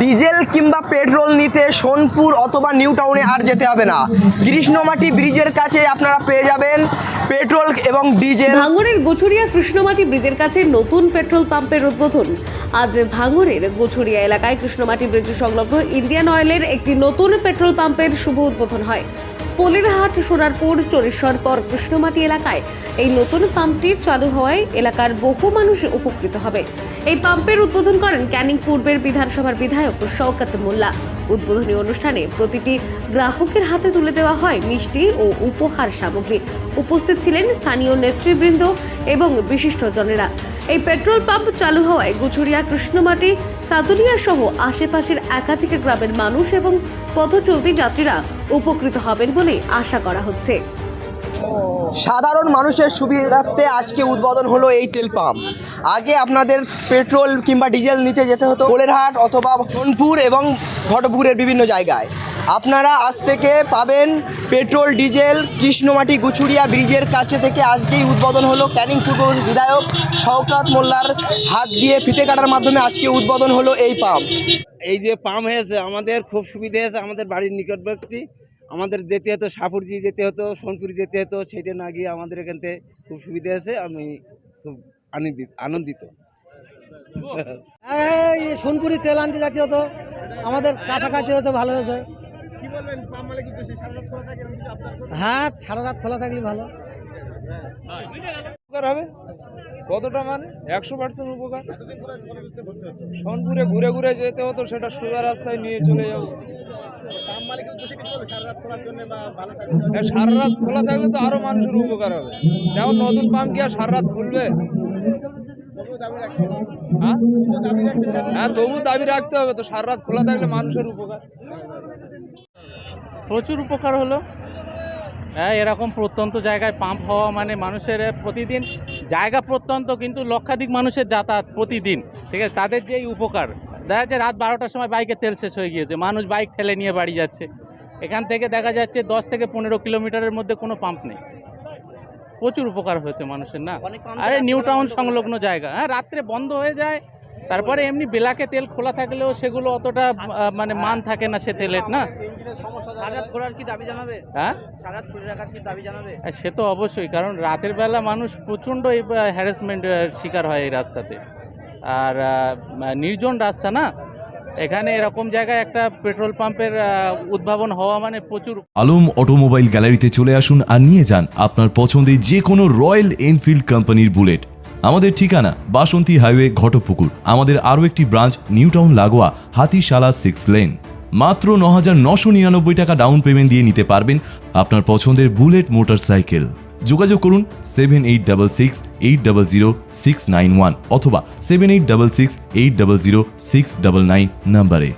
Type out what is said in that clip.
Diesel কিংবা petrol নিতে সোনপুর অথবা নিউ টাউনে আর যেতে হবে না। কৃষ্ণমাটি ব্রিজের কাছে আপনারা পেয়ে যাবেন পেট্রোল এবং ডিজেল। ভাঙড়ের গোছরিয়া কৃষ্ণমাটি ব্রিজের কাছে নতুন পেট্রোল পাম্পের উদ্বোধন। আজ ভাঙড়ের গোছড়িয়া এলাকায় কৃষ্ণমাটি ব্রিজ সংলগ্ন ইন্ডিয়ান অয়েলের একটি নতুন পেট্রোল পাম্পের শুভ উদ্বোধন হয়। পলিরহাট, সোনারপুর চরিশ্বর পর কৃষ্ণমাটি এলাকায় এই নতুন পাম্পটি চালু হওয়ায় এলাকার বহু মানুষ উপকৃত হবে। এই পাম্পের উদ্বোধন করেন ক্যানিং পূর্বের বিধানসভার বিধায়ক শওকত মোল্লা। উদ্বোধনী অনুষ্ঠানে প্রতিটি গ্রাহকের হাতে তুলে দেওয়া হয় মিষ্টি ও উপহার সামগ্রী। উপস্থিত ছিলেন স্থানীয় নেতৃবৃন্দ এবং বিশিষ্টজনেরা। এই পেট্রোল পাম্প চালু হওয়ায় গুছুরিয়া কৃষ্ণমাটি সাতুলিয়া সহ আশেপাশের একাধিক গ্রামের মানুষ এবং পথচলতি যাত্রীরা উপকৃত হবেন বলে আশা করা হচ্ছে। সাধারণ মানুষের সুবিধার্থে আজকে উদ্বোধন হলো এই তেল পাম্প। আগে আপনাদের পেট্রোল কিংবা ডিজেল নিতে যেতে হতো, কোলেরহাট অথবা সোনপুর এবং ঘটপুরের বিভিন্ন জায়গায়। আপনারা আজ থেকে পাবেন পেট্রোল, ডিজেল, কৃষ্ণমাটি গুছুরিয়া ব্রিজের কাছে থেকে আজকেই উদ্বোধন হলো ক্যানিং পূর্ব বিধায়ক শওকাত মোল্লার হাত দিয়ে ফিতে কাটার মাধ্যমে আজকে উদ্বোধন হলো এই পাম্প। এই যে পাম্প হয়েছে, আমাদের খুব সুবিধা হয়েছে, আমাদের বাড়ির নিকটবর্তী। আমাদের যেতে হতো সাপুরজি যেতে হতো সোনপুর যেতে হতো সেটা না গিয়ে আমাদের এখান থেকে খুব সুবিধা হয়েছে আমি খুব আনন্দিত আনন্দিত। এই সোনপুরি তেল আনতে যাচ্ছি হতো আমাদের কাছাকাছি হয়েছে ভালো হয়েছে। হ্যাঁ সারা রাত খোলা থাকলে ভালো। হবে? কতটা মানে? একশো পার্সেন্ট উপকার? সোনপুরে ঘুরে ঘুরে যেতে হতো সেটা সোজা রাস্তায় নিয়ে চলে যাব। হ্যাঁ, সারা রাত খোলা থাকলে তো আরও মানুষের উপকার হবে। যেমন নতুন পাম্প কি আর সারা রাত খুলবে? হ্যাঁ? হ্যাঁ তবু দাবি রাখতে হবে তো সারা রাত খোলা থাকলে মানুষের উপকার। প্রচুর উপকার হলো। হ্যাঁ এরকম প্রত্যন্ত জায়গায় পাম্প হওয়া মানে মানুষের প্রতিদিন জায়গা প্রত্যন্ত কিন্তু লক্ষাধিক মানুষের যাতায়াত প্রতিদিন ঠিক আছে? তাদের যেই উপকার দেখা যাচ্ছে রাত বারোটার সময় বাইকে তেল শেষ হয়ে গিয়েছে মানুষ বাইক ঠেলে নিয়ে বাড়ি যাচ্ছে। এখান থেকে দেখা যাচ্ছে দশ থেকে পনেরো কিলোমিটারের মধ্যে কোনো পাম্প নেই। প্রচুর উপকার হয়েছে মানুষের না? আরে নিউ টাউন সংলগ্ন জায়গা। হ্যাঁ রাত্রে বন্ধ হয়ে যায় তারপরে এমনি বেলাকে তেল খোলা থাকলেও সেগুলো অতটা মানে মান থাকে না সে তেলের না? খোলার কি দাবি জানাবে? হ্যাঁ? সারা রাত খুলে রাখার কি দাবি জানাবে? আর সে তো অবশ্যই কারণ রাতের বেলা মানুষ প্রচণ্ড হ্যারাসমেন্ট শিকার হয় এই রাস্তাতে। আর নির্জন রাস্তা না? এখানে এরকম জায়গায় একটা পেট্রোল পাম্পের উদ্ভাবন হওয়া মানে প্রচুর আলম অটোমোবাইল গ্যালারিতে চলে আসুন আর নিয়ে যান আপনার পছন্দের যে কোনো রয়্যাল এনফিল্ড কোম্পানির বুলেট। আমাদের ঠিকানা বাসন্তী হাইওয়ে ঘটপুকুর। আমাদের আরও একটি ব্রাঞ্চ নিউ টাউন লাগোয়া, হাতিশালা সিক্স লেন। মাত্র ন হাজার নশো নিরানব্বই টাকা ডাউন পেমেন্ট দিয়ে নিতে পারবেন আপনার পছন্দের বুলেট মোটরসাইকেল। যোগাযোগ করুন seven eight double six eight double zero six nine one অথবা seven eight double six eight double zero six double nine নাম্বারে।